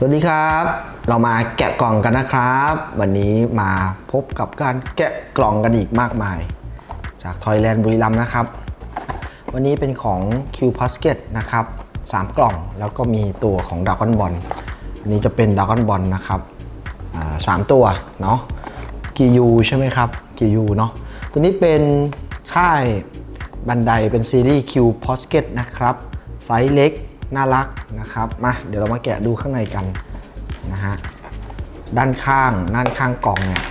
สวัสดีครับ เรามาแกะกล่องกันนะครับ วันนี้มาพบกับการแกะกล่องกันอีกมากมาย จากทอยแลนด์บุรีรัมนะครับ วันนี้เป็นของ Q p a s k e t นะครับ 3 กล่องแล้วก็มีตัวของด r a g o n Ball อันนี้จะเป็น d r a g o n Ball นะครับสามตัวเนาะกียูใช่ไหมครับกียูเนาะตัวนี้เป็นค่ายบันไดเป็นซีรีส์ Q p a s k e t นะครับ ไซส์เล็ก น่ารักนะครับมาเดี๋ยวเรามาแกะดูข้างในกันนะฮะด้านข้างด้านข้างกล่องเนี่ย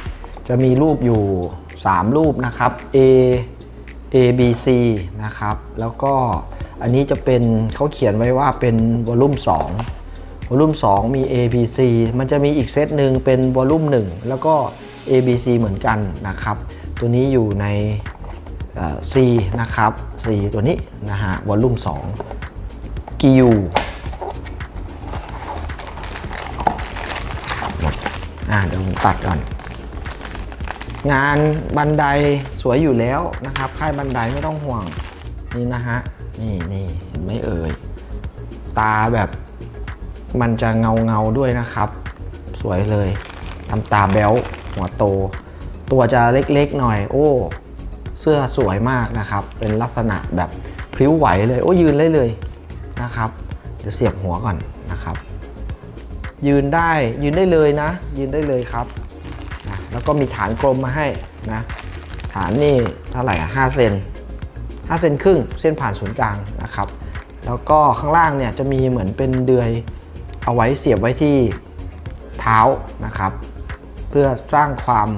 จะมีรูปอยู่ 3 รูปนะครับ A A B C นะครับ แล้วก็อันนี้จะเป็นเขาเขียนไว้ว่าเป็นวอลลุ่ม2วอลลุ่ม2 มี A B C มันจะมีอีกเซตหนึ่งเป็นวอลลุ่ม1 แล้วก็ A B C เหมือนกันนะครับ ตัวนี้อยู่ใน C นะครับ C ตัวนี้นะฮะวอลลุ่ม2 กิวอ่าเดี๋ยวผมตัดก่อน งานบันไดสวยอยู่แล้วนะครับ ค่ายบันไดไม่ต้องห่วง นี่นะฮะ นี่นี่เห็นไหมเอ่ย ตาแบบมันจะเงาเงาด้วยนะครับ สวยเลยทำตาแบ๊วหัวโต ตัวจะเล็กๆหน่อย โอ้ เสื้อสวยมากนะครับ เป็นลักษณะแบบพริ้วไหวเลย โอ้ยืนได้เลย นะครับเดี๋ยวเสียบหัวก่อนนะครับ ยืนได้ยืนได้เลยนะ ยืนได้เลยครับนะแล้วก็มีฐานกลมมาให้นะฐานนี่เท่าไหร่อะ5เซน5เซนครึ่งเส้นผ่านศูนย์กลางนะครับ แล้วก็ข้างล่างเนี่ยจะมีเหมือนเป็นเดือยเอาไว้เสียบไว้ที่เท้านะครับ เพื่อสร้างความ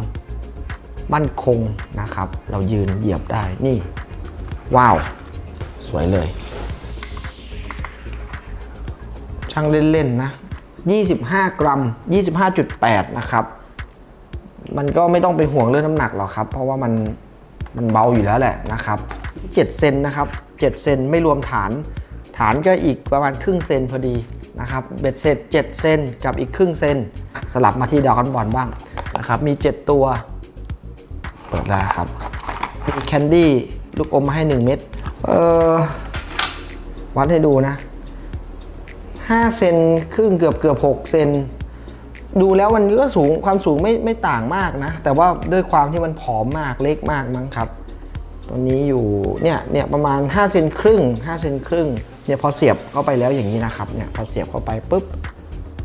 มั่นคงนะครับ เรายืนเหยียบได้นี่ ว้าว สวยเลย ช่างเล่นๆนะ 25 กรัม 25.8 นะครับ มันก็ไม่ต้องไปห่วงเรื่องน้ำหนักหรอกครับ เพราะว่ามันมันเบาอยู่แล้วแหละนะครับ7เซนนะครับ7เซนไม่รวมฐาน ฐานก็อีกประมาณครึ่งเซนพอดีนะครับ เบ็ดเสร็จ7เซนกับอีกครึ่งเซนสลับมาที่ดาวคอนบอลบ้างนะครับ มี 7 ตัว เปิดแล้วครับ มีแคนดี้ลูกอมมาให้ 1 เม็ด เออวัดให้ดูนะ 5เซนครึ่งเกือบเกือบ6เซนดูแล้วมันก็สูงความสูงไม่ไม่ต่างมากนะ แต่ว่าด้วยความที่มันผอมมากเล็กมากมั้งครับ ตัวนี้อยู่เนี่ยเนี่ยประมาณ5เซนครึ่ง5เซนครึ่งเนี่ยพอเสียบเข้าไปแล้วอย่างนี้นะครับเนี่ยพอเสียบเข้าไปปุ๊บ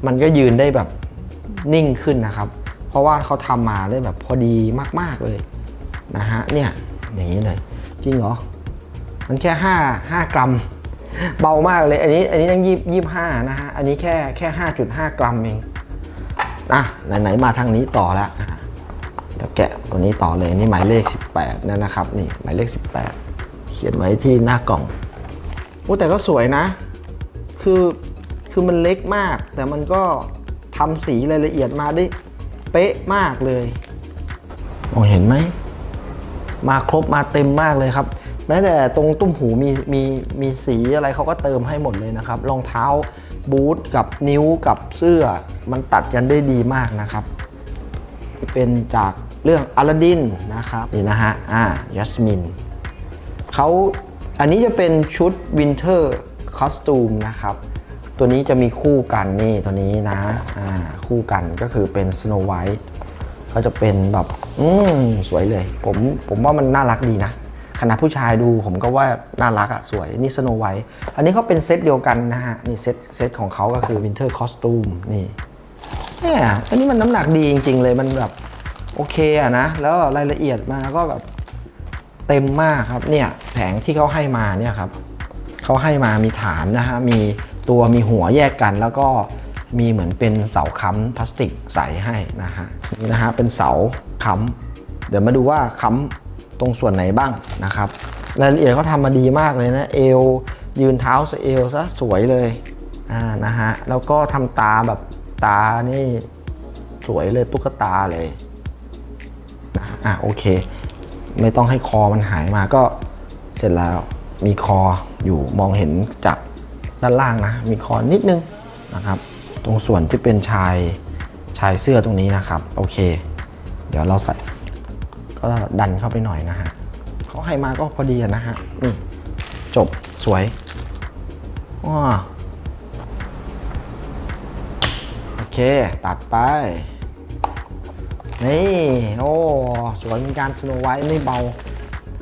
มันก็ยืนได้แบบนิ่งขึ้นนะครับ เพราะว่าเขาทำมาได้แบบพอดีมาก ๆเลยนะฮะเนี่ยอย่างนี้เลยจริงเหรอมันแค่5 5กรัม เบามากเลย อันนี้อันนี้ตั้งยี่ยี่ห้านะฮะ อันนี้แค่แค่ห้าจุดห้ากรัมเองอะไหนๆมาทางนี้ต่อแล้วอะเดี๋ยวแกะตัวนี้ต่อเลยนี่หมายเลข 18นั่นนะครับ นี่หมายเลข 18 เขียนไว้ที่หน้ากล่องโอ้แต่ก็สวยนะ คือคือมันเล็กมาก แต่มันก็ทำสีรายละเอียดมาได้เป๊ะมากเลยมองเห็นไหมมาครบมาเต็มมากเลยครับ แม้แต่ตรงตุ้มหูมีมีมีสีอะไรเขาก็เติมให้หมดเลยนะครับรองเท้าบูทกับนิ้วกับเสื้อมันตัดกันได้ดีมากนะครับ เป็นจากเรื่องอลาดินนะครับนี่นะฮะอ่ายัสมินเขาอันนี้จะเป็นชุดวินเทอร์คอสตูมนะครับตัวนี้จะมีคู่กันนี่ตัวนี้นะอ่าคู่กันก็คือเป็น Snow White ก็จะเป็นแบบ อืมสวยเลย ผมผมว่ามันน่ารักดีนะ ขณะผู้ชายดูผมก็ว่าน่ารักอะสวยนี่สโนไวท์อันนี้เขาเป็นเซตเดียวกันนะฮะ นี่เซตเซตของเขาก็คือวินเทอร์คอสตูมนี่เนี่ยอันนี้มันน้ำหนักดีจริง ๆ เลยมันแบบโอเคอะนะ แล้วรายละเอียดมาก็แบบเต็มมากครับเนี่ยแผงที่เขาให้มาเนี่ยครับเขาให้มามีฐานนะฮะ มีตัวมีหัวแยกกันแล้วก็มีเหมือนเป็นเสาค้ำพลาสติกใสให้นะฮะนี่นะฮะเป็นเสาค้ำเดี๋ยวมาดูว่าค้ำ ตรงส่วนไหนบ้างนะครับ รายละเอียดเขาทำมาดีมากเลยนะเอวยืนเท้าสะเอวซะสวยเลยอ่านะฮะแล้วก็ทำตาแบบตานี่สวยเลยตุ๊กตาเลยนะอะโอเค ไม่ต้องให้คอมันหายมาก็เสร็จแล้วมีคออยู่มองเห็นจากด้านล่างนะ มีคอนิดนึงนะครับ ตรงส่วนที่เป็นชายชายเสื้อตรงนี้นะครับ โอเค เดี๋ยวเราใส่ ก็ดันเข้าไปหน่อยนะฮะเขาให้มาก็พอดีนะฮะจบสวยว้าเค ตัดไป นี่ โอ้ สวยมือนกันสโนไวท์ไม่เบา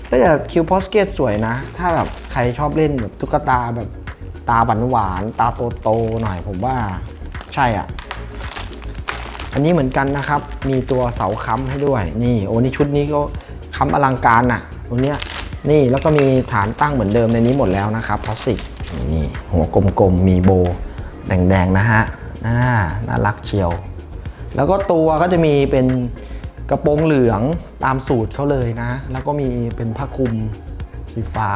ก็แต่คิวพอสเกตสวยนะ ถ้าแบบใครชอบเล่นแบบตุ๊กตาแบบตาหวานหวาน ตาโตๆหน่อยผมว่าใช่อะ อันนี้เหมือนกันนะครับ มีตัวเสาค้ำให้ด้วย นี่โอ้นี่ชุดนี้ก็ค้ำอลังการน่ะตัวเนี้ยนี่แล้วก็มีฐานตั้งเหมือนเดิมในนี้หมดแล้วนะครับพลาสติกนี่นี่หัวกลมๆมีโบแดงๆนะฮะน่าน่ารักเชียว แล้วก็ตัวก็จะมีเป็นกระโปรงเหลืองตามสูตรเขาเลยนะ แล้วก็มีเป็นผ้าคลุมสีฟ้า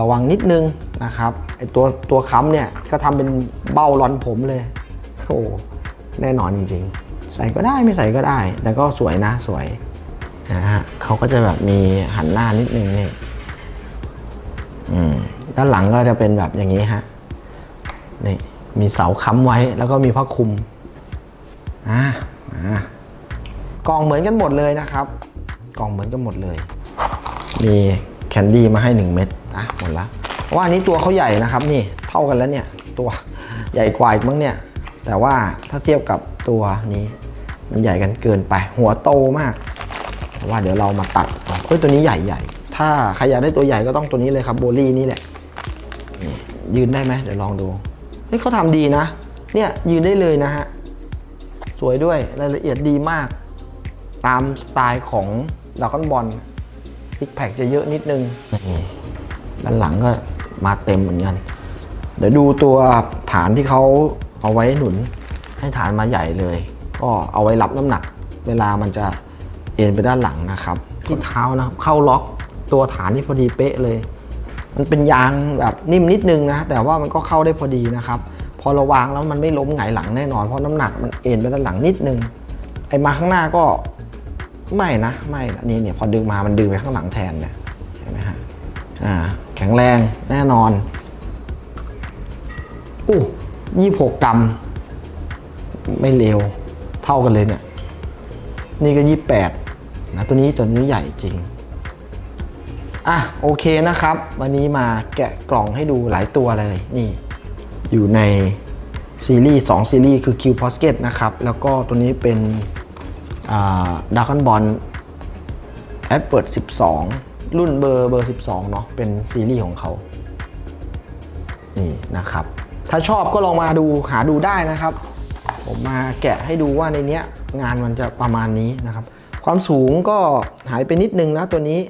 ระวังนิดนึงนะครับไอตัวตัวค้ำเนี่ยก็ทำเป็นเบ้าร้อนผมเลยโอ้แน่นอนจริงๆ ใส่ก็ได้ไม่ใส่ก็ได้ แต่ก็สวยนะสวยนะฮะเขาก็จะแบบมีหันหน้านิดนึงนี่ด้านหลังก็จะเป็นแบบอย่างนี้ฮะนี่มีเสาค้ำไว้แล้วก็มีผ้าคลุมอะอะกล่องเหมือนกันหมดเลยนะครับ กล่องเหมือนกันหมดเลย มีแคนดี้มาให้ 1 เม็ดอะหมดละเพราะว่าอันนี้ตัวเขาใหญ่นะครับนี่เท่ากันแล้วเนี่ย ตัวใหญ่กว่าอีกมั้งเนี่ย แต่ว่าถ้าเทียบกับตัวนี้ มันใหญ่กันเกินไป หัวโตมากว่าเดี๋ยวเรามาตัดเอาเฮ้ยตัวนี้ใหญ่ใหญ่ถ้าใครอยากได้ตัวใหญ่ก็ต้องตัวนี้เลยครับโบลี่นี่แหละยืนได้ไหมเดี๋ยวลองดูเฮ้ยเขาทำดีนะ เนี่ยยืนได้เลยนะฮะสวยด้วยรายละเอียดดีมาก ตามสไตล์ของดากอนบอลซิกแพคจะเยอะนิดนึงด้านหลังก็มาเต็มเหมือนกัน เดี๋ยวดูตัวฐานที่เขาเอาไว้หนุน ให้ฐานมาใหญ่เลย ก็เอาไว้รับน้ำหนัก เวลามันจะเอ็นไปด้านหลังนะครับ ที่เท้านะครับเข้าล็อกตัวฐานที่พอดีเป๊ะเลย มันเป็นยางแบบนิ่มนิดนึงนะ แต่ว่ามันก็เข้าได้พอดีนะครับ พอราวางแล้วมันไม่ล้มหงายหลังแน่นอน เพราะน้ำหนักมันเอ็นไปด้านหลังนิดนึง ไอ้มาข้างหน้าก็ไม่นะไม่นะนี่เนี่ยพอดึงมามันดึงไปข้างหลังแทนเนี่ยเห็นไหมฮะอ่าแข็งแรงแน่นอนอู้ยี่หกกรัมไม่เร็ว เท่ากันเลยเนี่ย นี่ก็ยี่แปดนะตัวนี้ตัวนี้ใหญ่จริง อะโอเคนะครับ วันนี้มาแกะกล่องให้ดูหลายตัวเลยนี่ อยู่ในซีรีส์2ซีรีส์คือ Q p o s k e t นะครับ แล้วก็ตัวนี้เป็นดาร์คอนบอลแอดเปิด12 รุ่นเบอร์เบอร์ 12 เนาะเป็นซีรีส์ของเขานี่นะครับ ถ้าชอบก็ลองมาดูหาดูได้นะครับ ผมมาแกะให้ดูว่าในเนี้ยงานมันจะประมาณนี้นะครับ ความสูงก็หายไปนิดนึงนะตัวนี้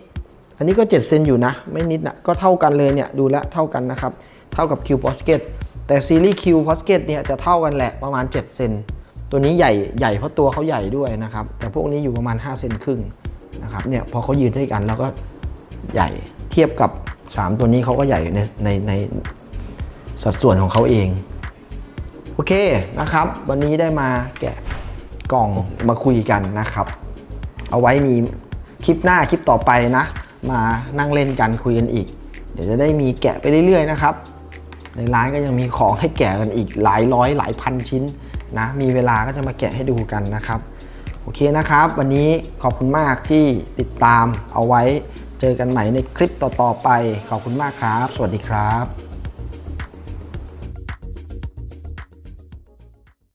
อันนี้ก็ 7 เซนอยู่นะ ไม่นิดนะก็เท่ากันเลยเนี่ยดูแลเท่ากันนะครับ เท่ากับ Q p o s k e t แต่ซีรีส์ Q p o s k e t เนี่ยจะเท่ากันแหละประมาณ 7 เซนตัวนี้ใหญ่ใหญ่เพราะตัวเขาใหญ่ด้วยนะครับ แต่พวกนี้อยู่ประมาณ 5 เซนครึ่งนะครับเนี่ยพอเขายืนด้วยกันแล้วก็ใหญ่เทียบกับ 3 ตัวนี้เขาก็ใหญ่ในในในสัดส่วนของเขาเอง โอเคนะครับ วันนี้ได้มาแกะกล่องมาคุยกันนะครับ เอาไว้มีคลิปหน้าคลิปต่อไปนะ มานั่งเล่นกันคุยกันอีก เดี๋ยวจะได้มีแกะไปเรื่อยๆนะครับ ในร้านก็ยังมีของให้แกะกันอีกหลายร้อยหลายพันชิ้นนะ มีเวลาก็จะมาแกะให้ดูกันนะครับ โอเคนะครับ วันนี้ขอบคุณมากที่ติดตามเอาไว้เจอกันใหม่ในคลิปต่อๆไป ขอบคุณมากครับ สวัสดีครับ